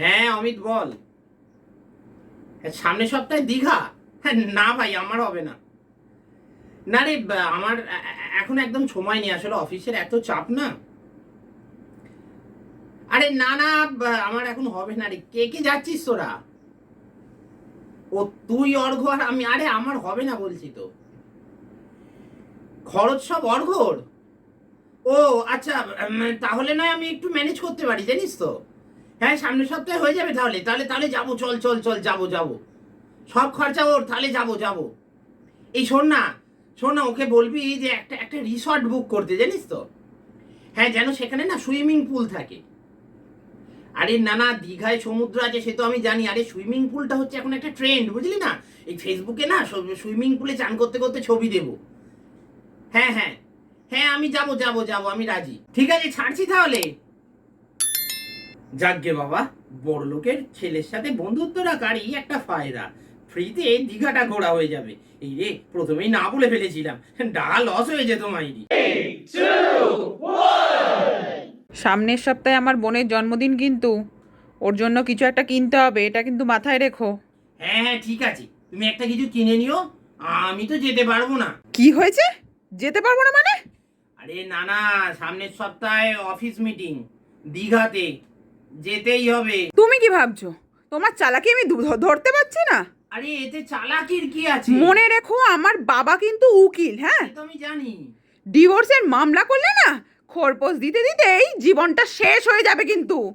হ্যাঁ অমিত, বল। সামনের সপ্তাহে দীঘা? হ্যাঁ না ভাই, আমার হবে না। না রে আমার এখন একদম সময় নেই, আসলে অফিসের এত চাপ না। আরে না না আমার এখন হবে না রে। কে কে যাচ্ছিস তোরা? ও, তুই, অর্ঘ আর আমি, আরে আমার হবে না বলছি তো। খরচ সব অর্ঘর? ও আচ্ছা তাহলে নয় আমি একটু ম্যানেজ করতে পারি, জানিস তো? হ্যাঁ সামনের সপ্তাহে হয়ে যাবে তাহলে। তাহলে তাহলে যাব, চল চল চল, যাব যাব। সব খরচা ওর, তাহলে যাব যাব। এই শোন না শোন না, ওকে বলবি যে একটা একটা রিসর্ট বুক করতে, জানিস তো? হ্যাঁ যেন সেখানে না সুইমিং পুল থাকে। আরে না না, দীঘায় সমুদ্র আছে, সে তো আমি জানি। আরে সুইমিং পুলটা হচ্ছে এখন একটা ট্রেন্ড বুঝলি না? এই ফেসবুকে না সুইমিং পুলে চান করতে করতে ছবি দেবো। হ্যাঁ হ্যাঁ। হ্যাঁ আমি যাব যাব যাব, আমি রাজি। ঠিক আছে, ছাড়ছি তাহলে? যাকগে বাবা বড় লোকের ছেলের সাথে বন্ধুত্ব রাখারই একটা ফায়দা। ফ্রিতে দীঘাটা ঘোরা হয়ে যাবে। এই রে প্রথমেই না বলে ফেলেছিলাম। ডাল লস হয়ে যেত মাইরি। সামনের সপ্তাহে আমার বোনের জন্মদিন কিন্তু। ওর জন্য কিছু একটা কিনতে হবে এটা কিন্তু মাথায় রেখো। হ্যাঁ হ্যাঁ ঠিক আছে। তুমি একটা কিছু কিনে নিও আমি তো যেতে পারব না। কি হয়েছে? যেতে পারব না মানে? আরে না না সামনের সপ্তাহে অফিস মিটিং। দীঘাতে। যেতেই হবে। তুমি কি ভাবছ? তোমার চালাকি আমি ধ- ধরতে পারছি না? আরে এতে চালাকির কি আছে? মনে রেখো আমার বাবা কিন্তু উকিল হ্যাঁ? সে তো আমি জানি। ডিভোর্সের মামলা করলে না খরপোশ দিতে দিতে এই জীবনটা শেষ হয়ে যাবে কিন্তু।